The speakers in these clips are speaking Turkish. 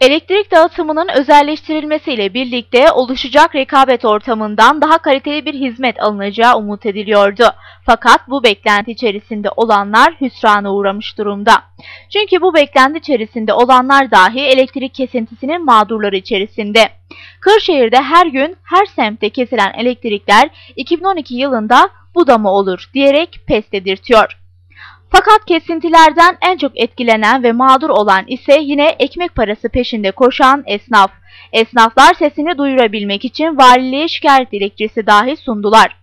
Elektrik dağıtımının özelleştirilmesiyle birlikte oluşacak rekabet ortamından daha kaliteli bir hizmet alınacağı umut ediliyordu. Fakat bu beklenti içerisinde olanlar hüsrana uğramış durumda. Çünkü bu beklenti içerisinde olanlar dahi elektrik kesintisinin mağdurları içerisinde. Kırşehir'de her gün her semtte kesilen elektrikler 2012 yılında bu da mı olur diyerek pes dedirtiyor. Fakat kesintilerden en çok etkilenen ve mağdur olan ise yine ekmek parası peşinde koşan esnaf. Esnaflar sesini duyurabilmek için valiliğe şikayet dilekçesi dahi sundular.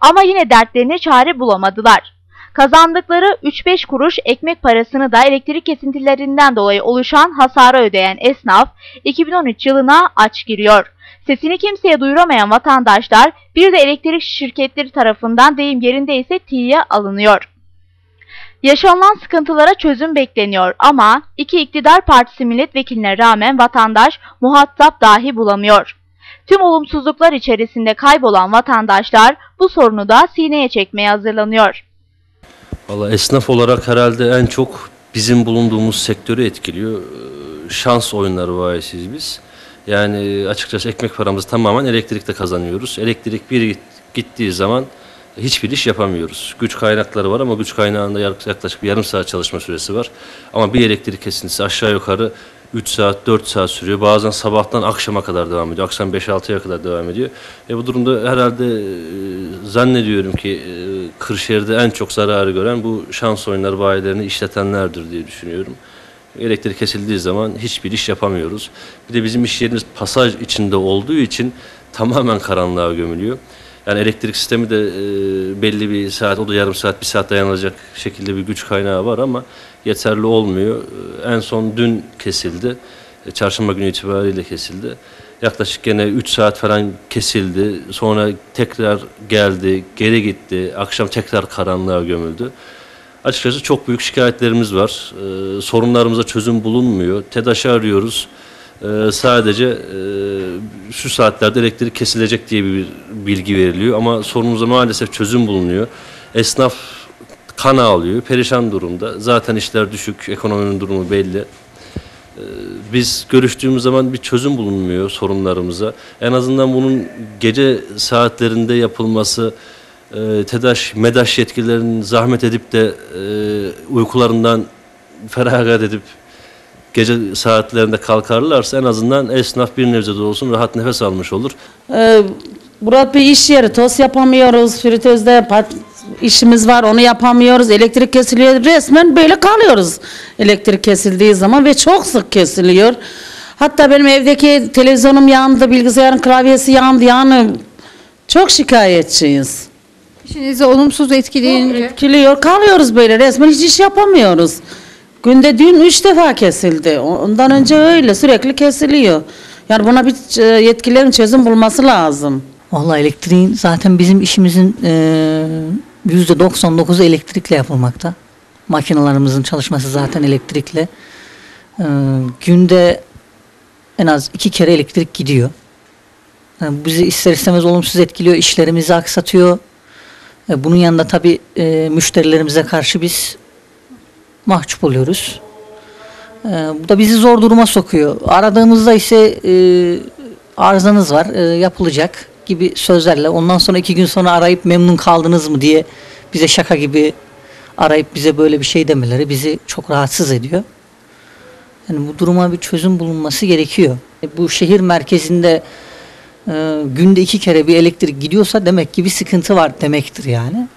Ama yine dertlerine çare bulamadılar. Kazandıkları 3-5 kuruş ekmek parasını da elektrik kesintilerinden dolayı oluşan hasara ödeyen esnaf 2013 yılına aç giriyor. Sesini kimseye duyuramayan vatandaşlar bir de elektrik şirketleri tarafından deyim yerindeyse tiye alınıyor. Yaşanılan sıkıntılara çözüm bekleniyor ama iki iktidar partisi milletvekiline rağmen vatandaş muhatap dahi bulamıyor. Tüm olumsuzluklar içerisinde kaybolan vatandaşlar bu sorunu da sineye çekmeye hazırlanıyor. Valla esnaf olarak herhalde en çok bizim bulunduğumuz sektörü etkiliyor. Ee, Şans oyunları vahisiz biz. Yani açıkçası ekmek paramızı tamamen elektrikte kazanıyoruz. Elektrik bir gittiği zaman hiçbir iş yapamıyoruz. Güç kaynakları var ama güç kaynağında yaklaşık bir yarım saat çalışma süresi var. Ama bir elektrik kesintisi aşağı yukarı 3 saat, 4 saat sürüyor. Bazen sabahtan akşama kadar devam ediyor. Akşam 5-6'ya kadar devam ediyor. E bu durumda herhalde e, zannediyorum ki e, Kırşehir'de en çok zararı gören bu şans oyunları bayilerini işletenlerdir diye düşünüyorum. Elektrik kesildiği zaman hiçbir iş yapamıyoruz. Bir de bizim iş yerimiz pasaj içinde olduğu için tamamen karanlığa gömülüyor. Yani elektrik sistemi de e, belli bir saat, o da yarım saat, bir saat dayanacak şekilde bir güç kaynağı var ama yeterli olmuyor. E, en son dün kesildi. E, çarşamba günü itibariyle kesildi. Yaklaşık gene 3 saat falan kesildi. Sonra tekrar geldi, geri gitti. Akşam tekrar karanlığa gömüldü. Açıkçası çok büyük şikayetlerimiz var. E, sorunlarımıza çözüm bulunmuyor. TEDAŞ'ı arıyoruz. E, sadece e, şu saatlerde elektrik kesilecek diye bir bilgi veriliyor ama sorunumuza maalesef çözüm bulunuyor. Esnaf kan ağlıyor, perişan durumda. Zaten işler düşük, ekonominin durumu belli. Ee, biz görüştüğümüz zaman bir çözüm bulunmuyor sorunlarımıza. En azından bunun gece saatlerinde yapılması, e, TEDAŞ, MEDAŞ yetkililerinin zahmet edip de e, uykularından feragat edip gece saatlerinde kalkarlarsa en azından esnaf bir nebze de olsun rahat nefes almış olur. Ee, Murat Bey iş yeri toz yapamıyoruz. Fritözde pat- işimiz var onu yapamıyoruz. Elektrik kesiliyor. Resmen böyle kalıyoruz. Elektrik kesildiği zaman ve çok sık kesiliyor. Hatta benim evdeki televizyonum yandı, bilgisayarın klavyesi yandı. Yani çok şikayetçiyiz. İşinizi olumsuz etkileyince Etkiliyor. Kalıyoruz böyle resmen hiç iş yapamıyoruz. Günde dün üç defa kesildi. Ondan önce öyle sürekli kesiliyor. Yani buna bir e, yetkililerin çözüm bulması lazım. Vallahi elektriğin zaten bizim işimizin eee, yüzde 99'u elektrikle yapılmakta. Makinalarımızın çalışması zaten elektrikle. Eee, günde en az iki kere elektrik gidiyor. Yani bizi ister istemez olumsuz etkiliyor, işlerimizi aksatıyor. E, bunun yanında tabii e, müşterilerimize karşı biz mahcup oluyoruz. E, bu da bizi zor duruma sokuyor. Aradığımızda ise e, arızanız var, e, yapılacak gibi sözlerle ondan sonra iki gün sonra arayıp memnun kaldınız mı diye bize şaka gibi arayıp bize böyle bir şey demeleri bizi çok rahatsız ediyor. Yani bu duruma bir çözüm bulunması gerekiyor. E, bu şehir merkezinde e, günde iki kere bir elektrik gidiyorsa demek ki bir sıkıntı var demektir yani.